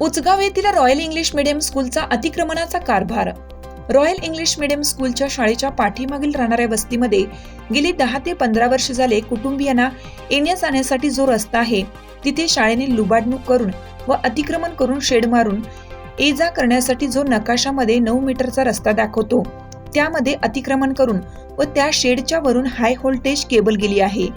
उचगाव येथील royal English medium स्कूलचा अतिक्रमणाचा कारभार. रॉयल इंग्लिश मिडियम स्कूलच्या शाळेच्या पाठीमागील राहणाऱ्या वस्तीमध्ये गेली दहा ते पंधरा वर्ष झाले कुटुंबियांना येण्या जाण्यासाठी जो रस्ता आहे तिथे शाळेने लुबाडणूक करून व अतिक्रमण करून शेड मारून ये जा करण्यासाठी जो नकाशामध्ये नऊ मीटरचा रस्ता दाखवतो त्यामध्ये अतिक्रमण करून व त्या शेडच्या वरून हाय व्होल्टेज केबल गेली आहे.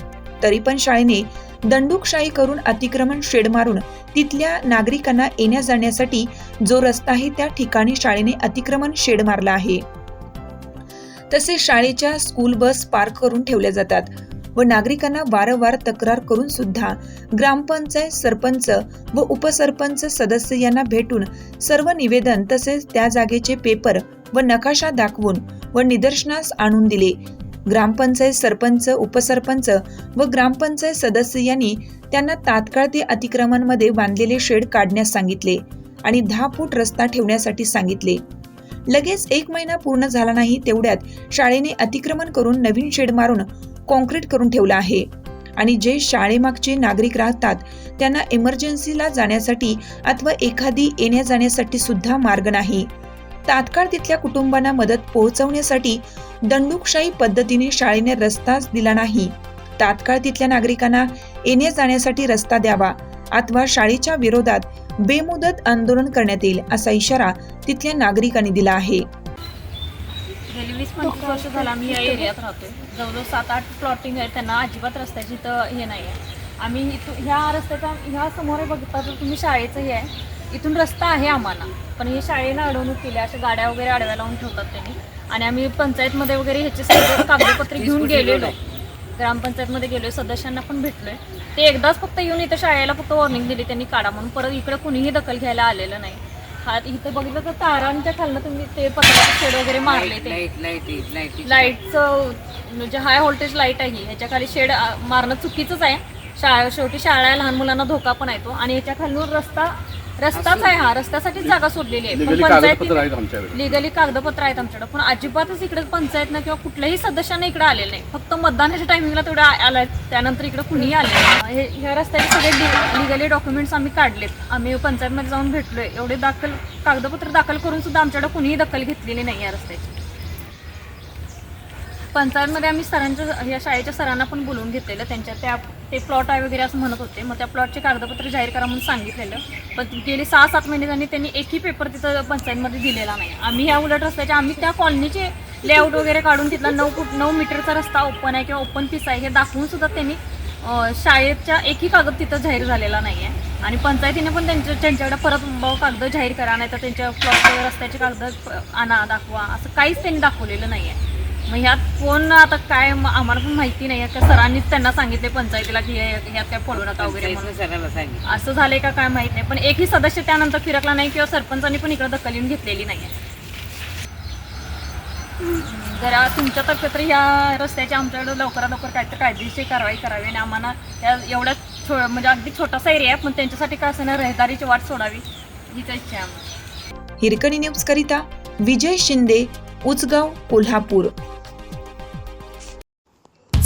तरी पण शाळेने दंडुकशाही करून अतिक्रमण शेड मारून तिथल्या नागरिकांना येण्या जाण्यासाठी जो रस्ता आहे त्या ठिकाणी शाळेने अतिक्रमण शेड मारला आहे. तसेच शाळेच्या स्कूल बस पार्क करून ठेवल्या जातात व नागरिकांना वारंवार तक्रार करून सुद्धा ग्रामपंचायत सरपंच व उपसरपंच सदस्य यांना भेटून सर्व निवेदन तसेच त्या जागेचे पेपर व नकाशा दाखवून व निदर्शनास आणून दिले. ग्रामपंचायत सरपंच उपसरपंच व ग्रामपंचायत सदस्य यांनी त्यांना तात्काळ ते अतिक्रमणमध्ये बांधलेले शेड काढण्यास सांगितले आणि दहा फूट रस्ता ठेवण्यासाठी सांगितले. लगेच एक महिना पूर्ण झाला नाही तेवढ्यात शाळेने अतिक्रमण करून नवीन शेड मारून कॉन्क्रीट करून ठेवला आहे. आणि जे शाळेमागचे नागरिक राहतात त्यांना इमर्जन्सीला जाण्यासाठी अथवा एखादी येण्या जाण्यासाठी सुद्धा मार्ग नाही. तात्काळ तिथल्या कुटुंबांना मदत पोहोचवण्यासाठी दंडुकशाही पद्धतीने शाळेने रस्ताच दिला नाही. तात्काळ तिथल्या नागरिकांना येण्या जाण्यासाठी रस्ता द्यावा अथवा शाळेच्या विरोधात बेमुदत आंदोलन करण्यात येईल असा इशारा तिथल्या नागरिकांनी दिला आहे. गेली वीस पंचवीस वर्ष झालं आम्ही या एरियात राहतो जवळजवळ सात आठ प्लॉटिंग आहे त्यांना अजिबात रस्त्याची तर हे नाही आहे. आम्ही इथून ह्या रस्त्याचा ह्या समोर बघता तर तुम्ही शाळेचं हे आहे. इथून रस्ता आहे आम्हाला. पण हे शाळेला अडवणूक केल्या अशा गाड्या वगैरे आडव्या लावून ठेवतात त्यांनी. आणि आम्ही पंचायतमध्ये वगैरे ह्याचे सगळे कागदपत्र घेऊन गेलेलो. ग्रामपंचायतमध्ये गेलोय सदस्यांना पण भेटलोय. ते एकदाच फक्त येऊन इथं शाळेला फक्त वॉर्निंग दिली त्यांनी काढा म्हणून. परत इकडे कुणीही दखल घ्यायला आलेलं नाही. हा इथं बघितलं तर तारांच्या खालनं तुम्ही ते पत्राचे शेड वगैरे मारले ते. लाइट लाइट लाइट लाईटचं म्हणजे हाय व्होल्टेज लाइट आहे. ह्याच्या खाली शेड मारणं चुकीचंच आहे. शाळा शेवटी शाळा लहान मुलांना धोका पण आहे तो. आणि ह्याच्या खालून रस्ता रस्ताच आहे हा. रस्त्यासाठीच जागा सोडलेली आहे. लिगली पण कागदपत्र पंचायतीने आहेत आमच्याकडे. लिगली कागदपत्र आहेत आमच्याकडे. पण अजिबातच इकडे पंचायतनं किंवा कुठल्याही सदस्यांना इकडे आलेलं नाही. फक्त मतदानाच्या टायमिंगला तेवढं आलाय. त्यानंतर इकडे कुणीही आले नाही. हे ह्या रस्त्याचे सगळे लिगली डॉक्युमेंट्स आम्ही काढलेत. आम्ही पंचायतमध्ये जाऊन भेटलोय. एवढे दाखल कागदपत्र दाखल करून सुद्धा आमच्याकडे कुणीही दखल घेतलेली नाही या रस्त्याची. पंचायतमध्ये आम्ही सरांच्या या शाळेच्या सरांना पण बोलवून घेतलेलं. त्यांच्या त्या ते प्लॉट आहे वगैरे असं म्हणत होते. मग त्या प्लॉटचे कागदपत्र जाहीर करा म्हणून सांगितलेलं. पण गेली सहा सात महिने त्यांनी त्यांनी एकही पेपर तिथं पंचायतमध्ये दिलेला नाही. आम्ही ह्या उलट रस्त्याच्या आम्ही त्या कॉलनीचे लेआउट वगैरे काढून तिथला नऊ फूट नऊ मीटरचा रस्ता ओपन आहे किंवा ओपन पीस आहे हे दाखवून सुद्धा त्यांनी शाळेच्या एकही कागद तिथं जाहीर झालेला नाही आहे आणि पंचायतीने पण त्यांच्या त्यांच्याकडे परत कागद जाहीर करा नाही तर त्यांच्या प्लॉट रस्त्याचे कागद आणा दाखवा असं काहीच त्यांनी दाखवलेलं नाही आहे मग ह्यात कोण आता काय म- आम्हाला पण माहिती नाही का सरांनीच त्यांना सांगितले पंचायतीला की हे- ह्यात काय पडू नका वगैरे म्हणून. सांगितलं. असं झालंय का काय माहीत नाही. पण एकही सदस्य त्यानंतर फिरकला नाही किंवा सरपंचांनी पण इकडे दखल येऊन घेतलेली नाही जरा तुमच्यातर्फे तर या रस्त्याची आमच्याकडे लवकरात लवकर काहीतरी कायदेशीर कारवाई करावी आणि आम्हाला या एवढ्या छो म्हणजे अगदी छोटासा एरिया आहे पण त्यांच्यासाठी काय असं ना रहदारीची वाट सोडावी हीच इच्छा आहे आम्हाला. हिरकणी न्यूज करिता विजय शिंदे उचगाव कोल्हापूर.